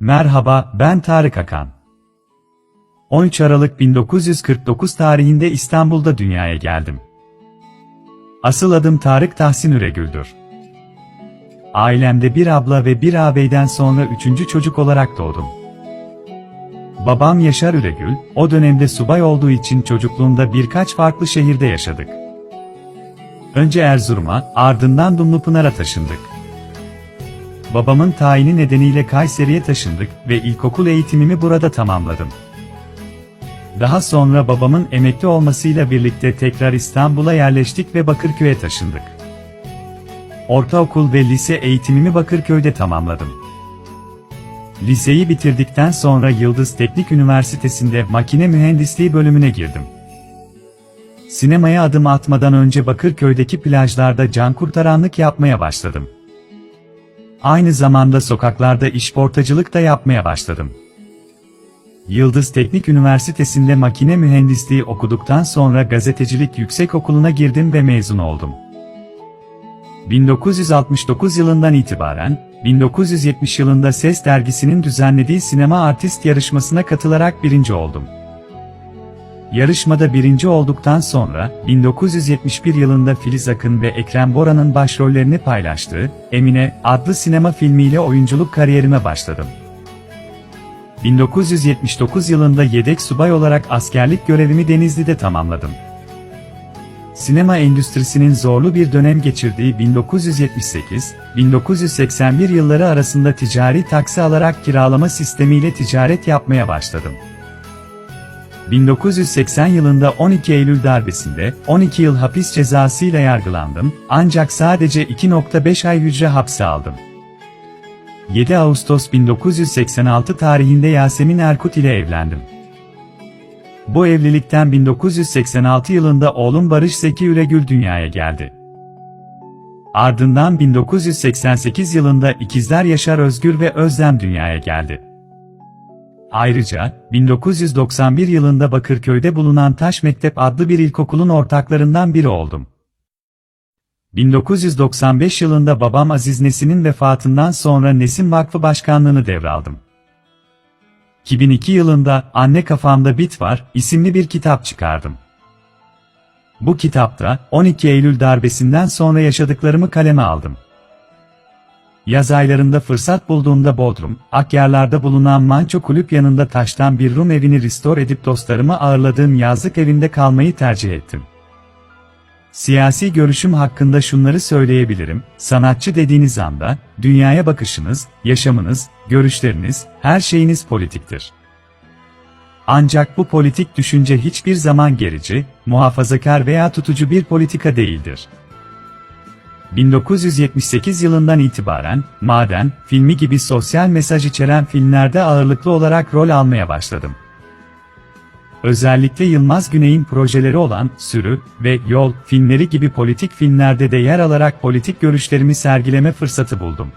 Merhaba, ben Tarık Akan. 13 Aralık 1949 tarihinde İstanbul'da dünyaya geldim. Asıl adım Tarık Tahsin Üregül'dür. Ailemde bir abla ve bir ağabeyden sonra üçüncü çocuk olarak doğdum. Babam Yaşar Üregül, o dönemde subay olduğu için çocukluğunda birkaç farklı şehirde yaşadık. Önce Erzurum'a, ardından Dumlupınar'a taşındık. Babamın tayini nedeniyle Kayseri'ye taşındık ve ilkokul eğitimimi burada tamamladım. Daha sonra babamın emekli olmasıyla birlikte tekrar İstanbul'a yerleştik ve Bakırköy'e taşındık. Ortaokul ve lise eğitimimi Bakırköy'de tamamladım. Liseyi bitirdikten sonra Yıldız Teknik Üniversitesi'nde makine mühendisliği bölümüne girdim. Sinemaya adım atmadan önce Bakırköy'deki plajlarda can kurtaranlık yapmaya başladım. Aynı zamanda sokaklarda işportacılık da yapmaya başladım. Yıldız Teknik Üniversitesi'nde makine mühendisliği okuduktan sonra gazetecilik yüksekokulu'na girdim ve mezun oldum. 1969 yılından itibaren, 1970 yılında Ses dergisinin düzenlediği sinema artist yarışmasına katılarak birinci oldum. Yarışmada birinci olduktan sonra, 1971 yılında Filiz Akın ve Ekrem Bora'nın başrollerini paylaştığı Emine adlı sinema filmiyle oyunculuk kariyerime başladım. 1979 yılında yedek subay olarak askerlik görevimi Denizli'de tamamladım. Sinema endüstrisinin zorlu bir dönem geçirdiği 1978-1981 yılları arasında ticari taksi alarak kiralama sistemiyle ticaret yapmaya başladım. 1980 yılında 12 Eylül darbesinde 12 yıl hapis cezasıyla yargılandım ancak sadece 2.5 ay hücre hapse aldım. 7 Ağustos 1986 tarihinde Yasemin Erkut ile evlendim. Bu evlilikten 1986 yılında oğlum Barış Zeki Üregül dünyaya geldi. Ardından 1988 yılında ikizler Yaşar Özgür ve Özlem dünyaya geldi. Ayrıca, 1991 yılında Bakırköy'de bulunan Taş Mektep adlı bir ilkokulun ortaklarından biri oldum. 1995 yılında babam Aziz Nesin'in vefatından sonra Nesin Vakfı Başkanlığını devraldım. 2002 yılında Anne Kafamda Bit Var isimli bir kitap çıkardım. Bu kitapta 12 Eylül darbesinden sonra yaşadıklarımı kaleme aldım. Yaz aylarında fırsat bulduğumda Bodrum, Akyarlar'da bulunan Manço Kulüp yanında taştan bir Rum evini restore edip dostlarımı ağırladığım yazlık evinde kalmayı tercih ettim. Siyasi görüşüm hakkında şunları söyleyebilirim, sanatçı dediğiniz anda, dünyaya bakışınız, yaşamınız, görüşleriniz, her şeyiniz politiktir. Ancak bu politik düşünce hiçbir zaman gerici, muhafazakar veya tutucu bir politika değildir. 1978 yılından itibaren, Maden, filmi gibi sosyal mesaj içeren filmlerde ağırlıklı olarak rol almaya başladım. Özellikle Yılmaz Güney'in projeleri olan Sürü ve Yol filmleri gibi politik filmlerde de yer alarak politik görüşlerimi sergileme fırsatı buldum.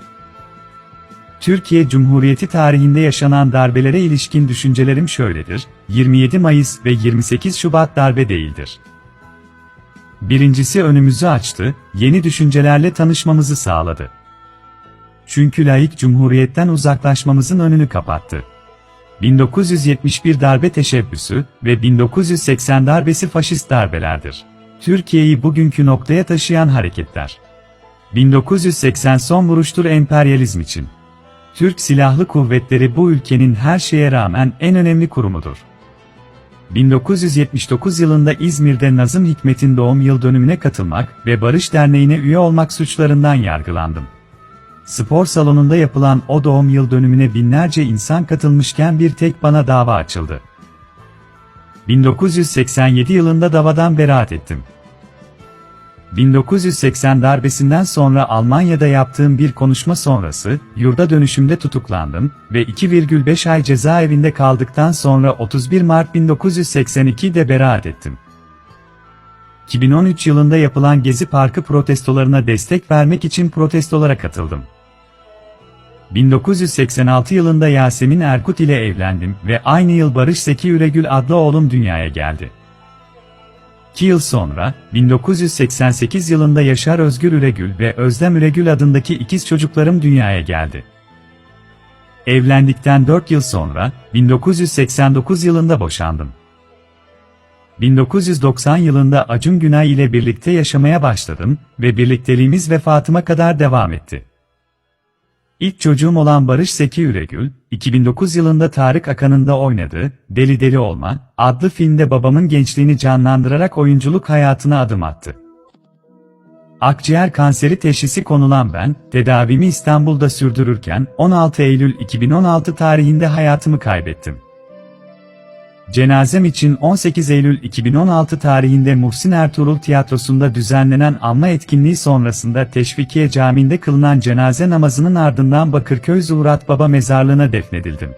Türkiye Cumhuriyeti tarihinde yaşanan darbelere ilişkin düşüncelerim şöyledir, 27 Mayıs ve 28 Şubat darbe değildir. Birincisi önümüzü açtı, yeni düşüncelerle tanışmamızı sağladı. Çünkü laik cumhuriyetten uzaklaşmamızın önünü kapattı. 1971 darbe teşebbüsü ve 1980 darbesi faşist darbelerdir. Türkiye'yi bugünkü noktaya taşıyan hareketler. 1980 son vuruştur emperyalizm için. Türk Silahlı Kuvvetleri bu ülkenin her şeye rağmen en önemli kurumudur. 1979 yılında İzmir'de Nazım Hikmet'in doğum yıl dönümüne katılmak ve Barış Derneği'ne üye olmak suçlarından yargılandım. Spor salonunda yapılan o doğum yıl dönümüne binlerce insan katılmışken bir tek bana dava açıldı. 1987 yılında davadan beraat ettim. 1980 darbesinden sonra Almanya'da yaptığım bir konuşma sonrası, yurda dönüşümde tutuklandım ve 2,5 ay cezaevinde kaldıktan sonra 31 Mart 1982'de beraat ettim. 2013 yılında yapılan Gezi Parkı protestolarına destek vermek için protestolara katıldım. 1986 yılında Yasemin Erkut ile evlendim ve aynı yıl Barış Zeki Üregül adlı oğlum dünyaya geldi. 2 yıl sonra, 1988 yılında Yaşar Özgür Üregül ve Özlem Üregül adındaki ikiz çocuklarım dünyaya geldi. Evlendikten 4 yıl sonra, 1989 yılında boşandım. 1990 yılında Acun Günay ile birlikte yaşamaya başladım ve birlikteliğimiz vefatıma kadar devam etti. İlk çocuğum olan Barış Seki Üregül, 2009 yılında Tarık Akan'ın da oynadığı Deli Deli Olma adlı filmde babamın gençliğini canlandırarak oyunculuk hayatına adım attı. Akciğer kanseri teşhisi konulan ben, tedavimi İstanbul'da sürdürürken 16 Eylül 2016 tarihinde hayatımı kaybettim. Cenazem için 18 Eylül 2016 tarihinde Muhsin Ertuğrul Tiyatrosu'nda düzenlenen anma etkinliği sonrasında Teşvikiye Camii'nde kılınan cenaze namazının ardından Bakırköy Zuhurat Baba mezarlığına defnedildim.